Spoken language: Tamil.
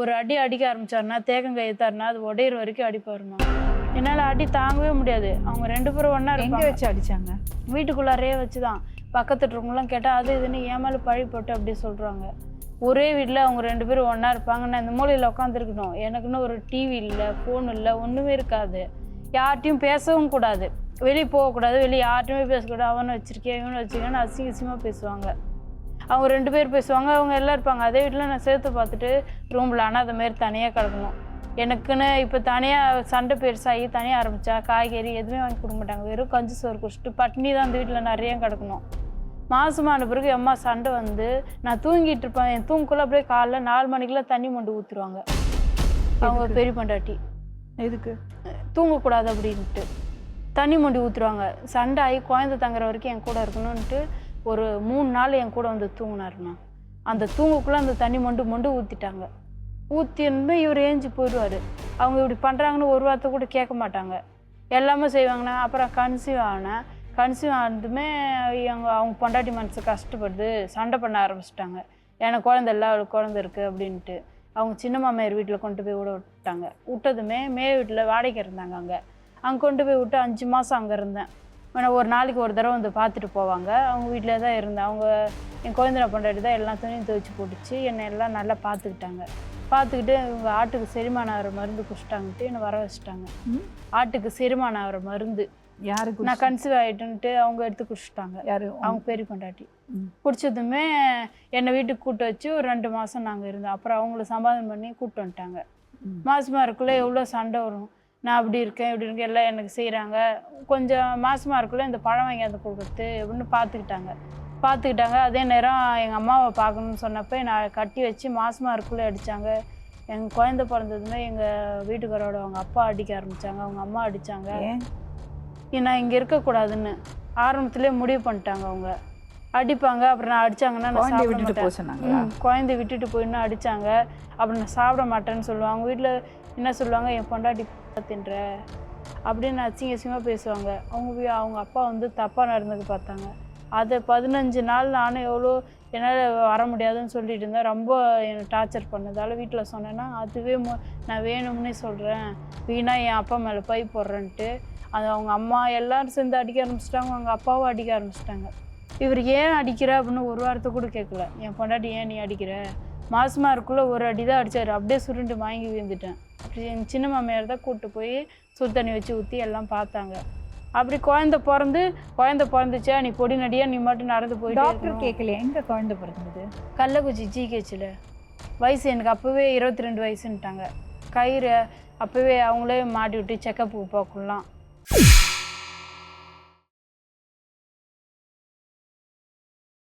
ஒரு அடி அடிக்க ஆரம்பிச்சாருன்னா தேக்கங்கை ஏத்தாருன்னா அது உடையிற வரைக்கும் அடிப்பாருமா? என்னால் அடி தாங்கவே முடியாது. அவங்க ரெண்டு பேரும் ஒன்றா எங்க வச்சு அடிச்சாங்க? வீட்டுக்குள்ளாரே வச்சு தான் பக்கத்து இருக்கவங்களாம் கேட்டால் அது இதுன்னு ஏன் மேலே பழி போட்டு அப்படி சொல்கிறாங்க ஒரே வீட்டில் அவங்க ரெண்டு பேரும் ஒன்றா இருப்பாங்க நான் இந்த மூலையில் உட்காந்துருக்கணும் எனக்குன்னு ஒரு டிவி இல்லை ஃபோன் இல்லை ஒன்றுமே இருக்காது. யார்கிட்டையும் பேசவும் கூடாது. வெளியே போகக்கூடாது. வெளியே யார்கிட்டையுமே பேசக்கூடாது. அவனை வச்சிருக்கேன் இவனை வச்சிருக்கேன்னு அசிங்க அசிங்கமாக பேசுவாங்க. அவங்க ரெண்டு பேர் பேசுவாங்க அவங்க எல்லாம் இருப்பாங்க. அதே வீட்டில் நான் சேர்த்து பார்த்துட்டு ரூமில் ஆனால் அது மாரி தனியாக கிடக்கணும். எனக்குன்னு இப்போ தனியாக சண்டை பெருசாகி தனியாக ஆரம்பித்தா காய்கறி எதுவுமே வாங்கி கொடுக்க மாட்டாங்க. வெறும் கஞ்சி சோறு குடிச்சிட்டு பட்னி தான் அந்த வீட்டில் நிறைய கிடக்கணும். மாசமான பிறகு அம்மா சண்டை வந்து நான் தூங்கிட்டு இருப்பேன். என் தூங்குக்குள்ள அப்படியே காலைல நாலு மணிக்கெல்லாம் தண்ணி மொண்டு ஊற்றுருவாங்க அவங்க பெரிய பொண்டாட்டி. எதுக்கு? தூங்கக்கூடாது அப்படின்ட்டு. தண்ணி மொண்டி ஊற்றுருவாங்க சண்டை ஆகி குழந்தை தங்குற வரைக்கும் என் கூட இருக்கணும்ன்ட்டு ஒரு மூணு நாள் என் கூட வந்து தூங்கினாருண்ணா. அந்த தூங்கக்குள்ளே அந்த தண்ணி மொண்டு மொண்டு ஊற்றிட்டாங்க ஊற்றின்னு இவர் ஏஞ்சி போயிடுவார். அவங்க இப்படி பண்ணுறாங்கன்னு ஒரு வார்த்தை கூட கேட்க மாட்டாங்க. எல்லாமே செய்வாங்கண்ணா. அப்புறம் கன்சீவ் ஆனேன் கன்சீவ் ஆனதுமே அவங்க அவங்க பொண்டாட்டி மனசு கஷ்டப்படுது. சண்டை பண்ண ஆரம்பிச்சிட்டாங்க. எனக்கு குழந்தை இல்லை அவளுக்கு குழந்தை இருக்குது அப்படின்ட்டு. அவங்க சின்ன மாமியார் வீட்டில் கொண்டு போய் விட விட்டாங்க. விட்டதுமே மே வீட்டில் வாடகை இருந்தாங்க அங்கே. அங்கே கொண்டு போய் விட்டு அஞ்சு மாதம் அங்கே இருந்தேன். ஒரு நாளைக்கு ஒரு தடவை வந்து பார்த்துட்டு போவாங்க. அவங்க வீட்டில் தான் இருந்தேன். அவங்க என் குழந்தை பொண்டாட்டி தான் எல்லா துணியும் துவைச்சி போட்டுச்சு. என்னை எல்லாம் நல்லா பார்த்துக்கிட்டாங்க. பார்த்துக்கிட்டு இவங்க ஆட்டுக்கு செரிமானம் ஆகிற மருந்து குடிச்சிட்டாங்கன்ட்டு என்னை வர வச்சுட்டாங்க? ஆட்டுக்கு செரிமானம் ஆகிற மருந்து. யாருக்கு நான் கன்சீவ் ஆகிட்டுன்ட்டு அவங்க எடுத்து குடிச்சிட்டாங்க. யாரு? அவங்க பெரிய பொண்டாட்டி. ம். குடிச்சதுமே என்னை வீட்டுக்கு கூட்டு வச்சு ஒரு ரெண்டு மாதம் நாங்கள் இருந்தோம். அப்புறம் அவங்கள சமாதானம் பண்ணி கூப்பிட்டு வந்துட்டாங்க. ம். மாசமாக இருக்குள்ள எவ்வளோ சண்டை வரும். நான் அப்படி இருக்கேன் இப்படி இருக்கேன் எல்லாம் எனக்கு செய்கிறாங்க கொஞ்சம் மாசமாக இருக்குள்ள இந்த பழம் வாங்கியாந்து கொடுக்குறது அப்படின்னு பார்த்துக்கிட்டாங்க பார்த்துக்கிட்டாங்க அதே நேரம் எங்கள் அம்மாவை பார்க்கணும்னு சொன்னப்போ நான் கட்டி வச்சு மாசமாக இருக்குள்ளே அடித்தாங்க எங்கள் குழந்தை பிறந்ததுமே எங்கள் வீட்டுக்காரோட அவங்க அப்பா அடிக்க ஆரம்பித்தாங்க அவங்க அம்மா அடித்தாங்க நான் இங்கே இருக்கக்கூடாதுன்னு ஆரம்பத்திலே முடிவு பண்ணிட்டாங்க அவங்க. அடிப்பாங்க அப்புறம் நான் அடிச்சாங்கன்னா நான் சாப்பிட விட்டுட்டு மாட்டேன். குழந்தைய விட்டுட்டு போயின்னு அடிச்சாங்க அப்புறம் நான் சாப்பிட மாட்டேன்னு சொல்லுவாங்க. அவங்க வீட்டில் என்ன சொல்லுவாங்க? என் பொண்டாட்டி தின்ற. அப்படின்னு அசிங்க அசிங்கமாக பேசுவாங்க. அவங்க அவங்க அப்பா வந்து தப்பாக நடந்துக்க பார்த்தாங்க. அதை பதினஞ்சு நாள் நானும் எவ்வளோ என்னால் வர முடியாதுன்னு சொல்லிட்டு இருந்தேன். ரொம்ப என்னை டார்ச்சர் பண்ணதால வீட்டில் சொன்னேன்னா அதுவே மு- நான் வேணும்னே சொல்கிறேன் வீணா என் அப்பா மேலே பை போடுறேன்ட்டு. அது அவங்க அம்மா எல்லாரும் சேர்ந்து அடிக்க ஆரம்பிச்சிட்டாங்க. அவங்க அப்பாவும் அடிக்க ஆரம்பிச்சிட்டாங்க. இவர் ஏன் அடிக்கிற அப்படின்னு ஒரு வார்த்தை கூட கேட்கல. என் பொண்டாட்டி ஏன் நீ அடிக்கிற? மாசமா இருக்குள்ள ஒரு அடி தான் அடிச்சாரு. அப்படியே சுருண்டு வாங்கி விழுந்துட்டேன். அப்படி எங்கள் சின்ன மாமியார் தான் கூப்பிட்டு போய் சுடு தண்ணி வச்சு ஊற்றி எல்லாம் பார்த்தாங்க. அப்படி குழந்தை பிறந்து குழந்தை பிறந்துச்சா? நீ பொடி நடியா? நீ மட்டும் நடந்து போயிட்டு டாக்டர் கேட்கல எங்க குழந்தை பிறந்தது? கள்ளக்குச்சி ஜிஹெச்சில் வயசு எனக்கு அப்போவே இருபத்தி ரெண்டு வயசுன்ட்டாங்க கயிறு அப்போவே அவங்களே மாட்டி விட்டு செக்கப்புக்கு பார்க்கலாம்